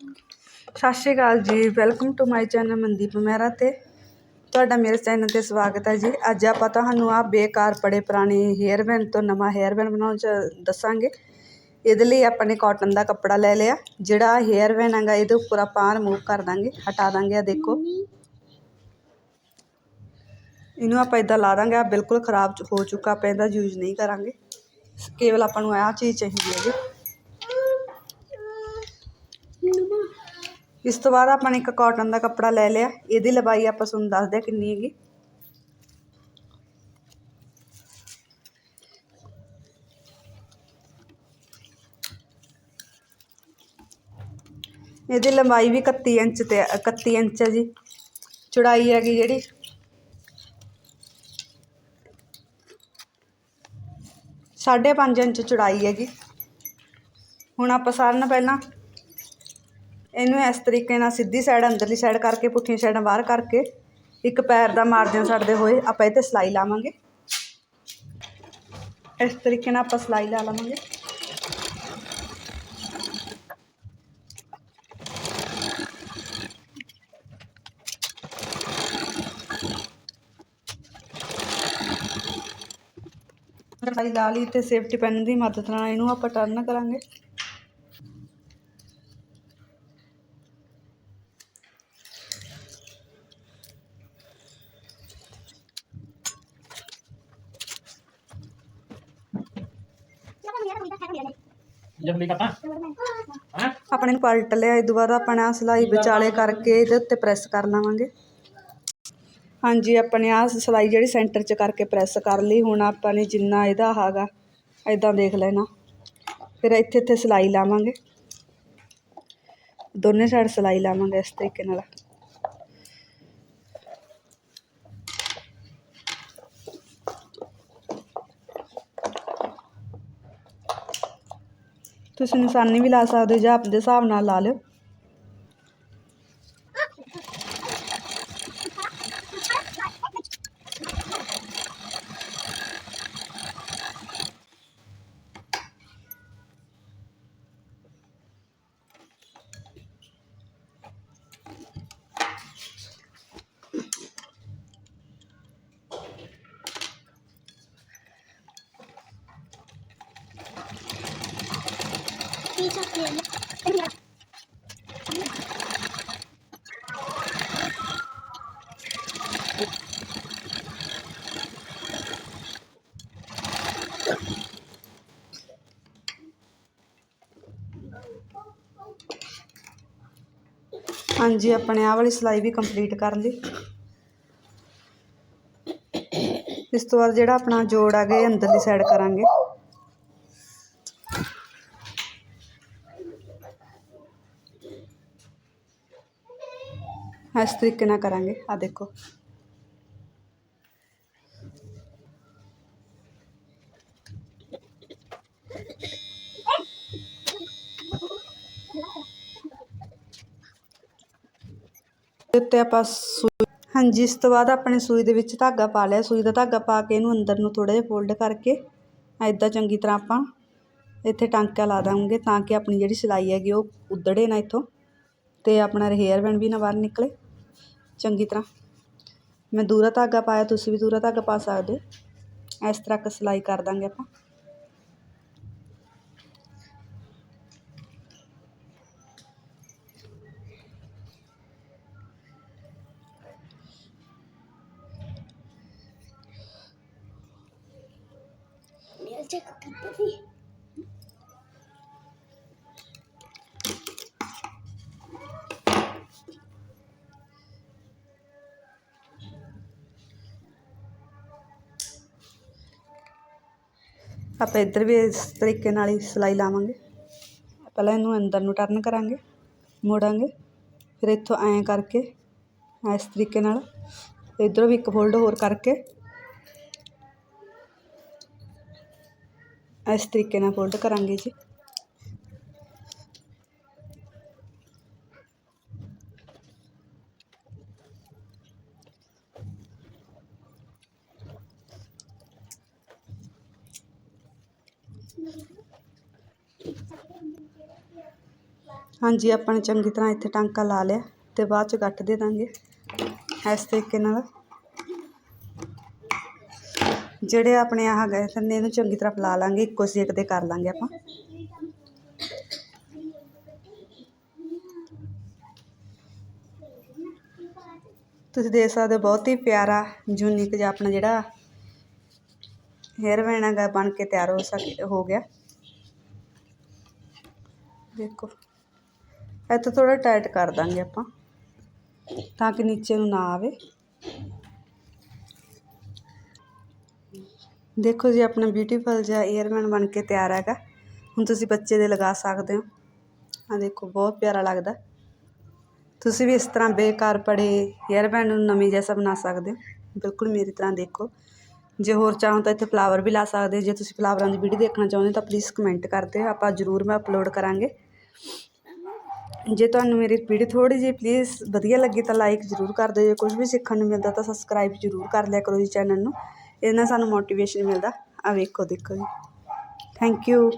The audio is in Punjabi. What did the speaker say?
ਸਤਿ ਸ਼੍ਰੀ ਅਕਾਲ ਜੀ welcome to my channel Mandeep Mehra ਤੇ ਤੁਹਾਡਾ ਮੇਰੇ ਚੈਨਲ ਤੇ ਸਵਾਗਤ ਹੈ ਜੀ। ਅੱਜ ਆਪਾਂ ਤੁਹਾਨੂੰ ਆ ਬੇਕਾਰ ਪੜੇ ਪੁਰਾਣੇ ਹੇਅਰ ਬੈਂਡ ਤੋਂ ਨਵਾਂ ਹੇਅਰ ਬੈਂਡ ਬਣਾਉਣ ਚ ਦੱਸਾਂਗੇ। ਇਹਦੇ ਲਈ ਆਪਾਂ ਨੇ ਕਾਟਨ ਦਾ ਕੱਪੜਾ ਲੈ ਲਿਆ, ਜਿਹੜਾ ਹੇਅਰ ਬੈਂਡ ਹੈਗਾ, ਇਹਦੇ ਉੱਪਰ ਆਪਾਂ ਰਿਮੂਵ ਕਰ ਦਾਂਗੇ, ਹਟਾ ਦਾਂਗੇ ਆ ਦੇਖੋ। ਇਹਨੂੰ ਆਪਾਂ ਇਦਾਂ ਲਾ ਦਾਂਗੇ ਆ ਬਿਲਕੁਲ ਖਰਾਬ ਹੋ ਚੁੱਕਾ, ਆਪਾਂ ਇਹਦਾ ਯੂਜ਼ ਨਹੀਂ ਕਰਾਂਗੇ। ਕੇਵਲ ਆਪਾਂ ਨੂੰ ਆਹ ਚੀਜ਼ ਚਾਹੀਦੀ ਹੈ ਜੀ ਇਸ ਤੋਂ ਬਾਅਦ ਆਪਾਂ ਨੇ ਇੱਕ ਕਾਟਨ ਦਾ ਕੱਪੜਾ ਲੈ ਲਿਆ। ਇਹਦੀ ਲੰਬਾਈ ਆਪਾਂ ਤੁਹਾਨੂੰ ਦੱਸਦੇ ਹਾਂ ਕਿੰਨੀ ਹੈਗੀ। ਇਹਦੀ ਲੰਬਾਈ ਵੀ 31 ਇੰਚ ਤੇ 31 ਇੰਚ ਹੈ ਜੀ। ਚੌੜਾਈ ਹੈਗੀ ਜਿਹੜੀ। ਸਾਢੇ ਪੰਜ ਇੰਚ ਚੌੜਾਈ ਹੈਗੀ। ਹੁਣ ਆਪਾਂ ਸਾਰਿਆਂ ਨਾਲੋਂ ਪਹਿਲਾਂ ਇਹਨੂੰ ਇਸ ਤਰੀਕੇ ਨਾਲ ਸਿੱਧੀ ਸਾਈਡ ਅੰਦਰਲੀ ਸਾਈਡ ਕਰਕੇ, ਪੁੱਠੀਆਂ ਸਾਈਡਾਂ ਬਾਹਰ ਕਰਕੇ, ਇੱਕ ਪੈਰ ਦਾ ਮਾਰਜਨ ਛੱਡਦੇ ਹੋਏ ਆਪਾਂ ਇਹ 'ਤੇ ਸਿਲਾਈ ਲਾਵਾਂਗੇ। ਇਸ ਤਰੀਕੇ ਨਾਲ ਆਪਾਂ ਸਿਲਾਈ ਲਾ ਲਵਾਂਗੇ। ਸਲਾਈ ਲਾ ਲਈ ਤੇ ਸੇਫਟੀ ਪੈਨ ਦੀ ਮਦਦ ਨਾਲ ਇਹਨੂੰ ਆਪਾਂ ਟਰਨ ਕਰਾਂਗੇ। ਜਲਦੀ ਕਰਤਾ। ਹਾਂ? ਆਪਣੇ ਨੂੰ ਪਲਟ ਲਿਆ, ਇਹ ਤੋਂ ਬਾਅਦ ਆਪਾਂ ਨੇ ਆਹ ਸਿਲਾਈ ਵਿਚਾਲੇ ਕਰਕੇ ਇਹਦੇ ਉੱਤੇ ਪ੍ਰੈਸ ਕਰ ਲਵਾਂਗੇ। ਹਾਂਜੀ, ਆਪਣੇ ਆਹ ਸਿਲਾਈ ਜਿਹੜੀ ਸੈਂਟਰ 'ਚ ਕਰਕੇ ਪ੍ਰੈਸ ਕਰ ਲਈ, ਹੁਣ ਆਪਾਂ ਨੇ ਜਿੰਨਾ ਇਹਦਾ ਹੈਗਾ ਐਦਾਂ ਦੇਖ ਲੈਣਾ। ਫਿਰ ਇੱਥੇ ਇੱਥੇ ਸਿਲਾਈ ਲਾਵਾਂਗੇ। ਦੋਨੇ ਸਾਈਡ ਸਿਲਾਈ ਲਾਵਾਂਗੇ ਇਸ ਤਰੀਕੇ ਨਾਲ। ਤੁਸੀਂ ਨਿਸ਼ਾਨੀ ਵੀ ਲਾ ਸਕਦੇ ਹੋ ਜਾਂ ਆਪਣੇ ਹਿਸਾਬ ਨਾਲ ਲਾ ਲਿਓ। ਹਾਂਜੀ, ਆਪਣੇ ਆਹ ਵਾਲੀ ਸਿਲਾਈ ਵੀ ਕੰਪਲੀਟ ਕਰ ਲਈ। ਇਸ ਤੋਂ ਬਾਅਦ ਜਿਹੜਾ ਆਪਣਾ ਜੋੜ ਆ ਗਏ ਇਹ ਅੰਦਰਲੀ ਸਾਈਡ ਕਰਾਂਗੇ। ਇਸ ਤਰੀਕੇ ਨਾਲ ਕਰਾਂਗੇ। ਆ ਦੇਖੋ। ਉੱਤੇ ਆਪਾਂ ਹਾਂਜੀ, ਇਸ ਤੋਂ ਬਾਅਦ ਆਪਣੇ ਸੂਈ ਦੇ ਵਿੱਚ ਧਾਗਾ ਪਾ ਲਿਆ। ਸੂਈ ਦਾ ਧਾਗਾ ਪਾ ਕੇ ਇਹਨੂੰ ਅੰਦਰ ਨੂੰ ਥੋੜਾ ਜਿਹਾ ਫੋਲਡ ਕਰਕੇ ਐਦਾਂ ਚੰਗੀ ਤਰ੍ਹਾਂ ਆਪਾਂ ਇੱਥੇ ਟਾਂਕਾ ਲਾ ਦਾਂਗੇ ਤਾਂ ਕਿ ਆਪਣੀ ਜਿਹੜੀ ਸਿਲਾਈ ਹੈਗੀ ਉਹ ਉਧੜੇ ਨਾ ਇੱਥੋਂ ਤੇ ਆਪਣਾ ਹੇਅਰ ਬੈਂਡ ਵੀ ਨਾ ਬਾਹਰ ਨਿਕਲੇ। ਚੰਗੀ ਤਰ੍ਹਾਂ ਮੈਂ ਦੂਰਾ ਧਾਗਾ ਪਾਇਆ ਤੁਸੀਂ ਵੀ ਦੂਰਾ ਧਾਗਾ ਪਾ ਸਕਦੇ ਹੋ ਇਸ ਤਰ੍ਹਾਂ ਕ ਸਿਲਾਈ ਕਰ ਦਾਂਗੇ ਆਪਾਂ ਆਪਾਂ ਇੱਧਰ ਵੀ ਇਸ ਤਰੀਕੇ ਨਾਲ ਹੀ ਸਿਲਾਈ ਲਾਵਾਂਗੇ। ਪਹਿਲਾਂ ਇਹਨੂੰ ਅੰਦਰ ਨੂੰ ਟਰਨ ਕਰਾਂਗੇ, ਮੋੜਾਂਗੇ, ਫਿਰ ਇੱਥੋਂ ਐਂ ਕਰਕੇ, ਇਸ ਤਰੀਕੇ ਨਾਲ ਇੱਧਰੋਂ ਵੀ ਇੱਕ ਫੋਲਡ ਹੋਰ ਕਰਕੇ ਇਸ ਤਰੀਕੇ ਨਾਲ ਫੋਲਡ ਕਰਾਂਗੇ ਜੀ। ਹਾਂਜੀ, ਆਪਾਂ ਨੇ ਚੰਗੀ ਤਰ੍ਹਾਂ ਇੱਥੇ ਟਾਂਕਾ ਲਾ ਲਿਆ ਤੇ ਬਾਅਦ ਚ ਕੱਟ ਦੇ ਦਾਂਗੇ ਇਸ ਤਰੀਕੇ ਨਾਲ। ਜਿਹੜੇ ਆਪਣੇ ਆਹ ਗਏ ਥੰਨੇ ਇਹਨੂੰ ਚੰਗੀ ਤਰ੍ਹਾਂ ਫੈਲਾ ਲਾਂਗੇ, ਇੱਕੋ ਸੇਕ ਦੇ ਕਰ ਲਾਂਗੇ ਆਪਾਂ। ਤੁਸੀਂ ਦੇਖ ਸਕਦੇ ਹੋ, ਬਹੁਤ ਹੀ ਪਿਆਰਾ ਯੂਨੀਕ ਜਿਹਾ ਆਪਣਾ ਜਿਹੜਾ ਹੇਅਰ ਬੈਂਡ ਹੈਗਾ ਬਣ ਕੇ ਤਿਆਰ ਹੋ ਸਕ, ਹੋ ਗਿਆ। ਦੇਖੋ ਇੱਥੇ ਥੋੜਾ ਟਾਈਟ ਕਰ ਦਾਂਗੇ ਆਪਾਂ, ਤਾਂ ਕਿ ਨੀਚੇ ਨੂੰ ਨਾ ਆਵੇ। ਦੇਖੋ ਜੀ, ਆਪਣਾ ਬਿਊਟੀਫੁਲ ਜਿਹਾ ਈਅਰਬੈਂਡ ਬਣ ਕੇ ਤਿਆਰ ਹੈਗਾ। ਹੁਣ ਤੁਸੀਂ ਬੱਚੇ ਦੇ ਲਗਾ ਸਕਦੇ ਹੋ। ਆ ਦੇਖੋ, ਬਹੁਤ ਪਿਆਰਾ ਲੱਗਦਾ। ਤੁਸੀਂ ਵੀ ਇਸ ਤਰ੍ਹਾਂ ਬੇਕਾਰ ਪੜੇ ਈਅਰਬੈਂਡ ਨੂੰ ਨਵੀਂ ਜੈਸਾ ਬਣਾ ਸਕਦੇ ਹੋ। ਬਿਲਕੁਲ ਮੇਰੀ ਤਰ੍ਹਾਂ ਦੇਖੋ। ਜੇ ਹੋਰ ਚਾਹੋ ਤਾਂ ਇੱਥੇ ਫਲਾਵਰ ਵੀ ਲਾ ਸਕਦੇ ਜੇ ਤੁਸੀਂ ਫਲਾਵਰਾਂ ਦੀ ਵੀਡੀਓ ਦੇਖਣਾ ਚਾਹੁੰਦੇ ਤਾਂ ਪਲੀਜ਼ ਕਮੈਂਟ ਕਰਦੇ ਆਪਾਂ ਜ਼ਰੂਰ ਮੈਂ ਅਪਲੋਡ ਕਰਾਂਗੇ। ਜੇ ਤੁਹਾਨੂੰ ਮੇਰੀ ਵੀਡੀਓ ਥੋੜੀ ਜਿਹੀ ਪਲੀਜ਼ ਵਧੀਆ ਲੱਗੀ ਤਾਂ ਲਾਈਕ ਜ਼ਰੂਰ ਕਰ ਦਿਓ। ਜੇ ਕੁਝ ਵੀ ਸਿੱਖਣ ਨੂੰ ਮਿਲਦਾ ਤਾਂ ਸਬਸਕ੍ਰਾਈਬ ਜ਼ਰੂਰ ਕਰ ਲਿਆ ਕਰੋ ਜੀ ਚੈਨਲ ਨੂੰ। ਇਹਦੇ ਨਾਲ ਸਾਨੂੰ ਮੋਟੀਵੇਸ਼ਨ ਮਿਲਦਾ। ਆ ਵੇਖੋ, ਦੇਖੋ ਜੀ। Thank you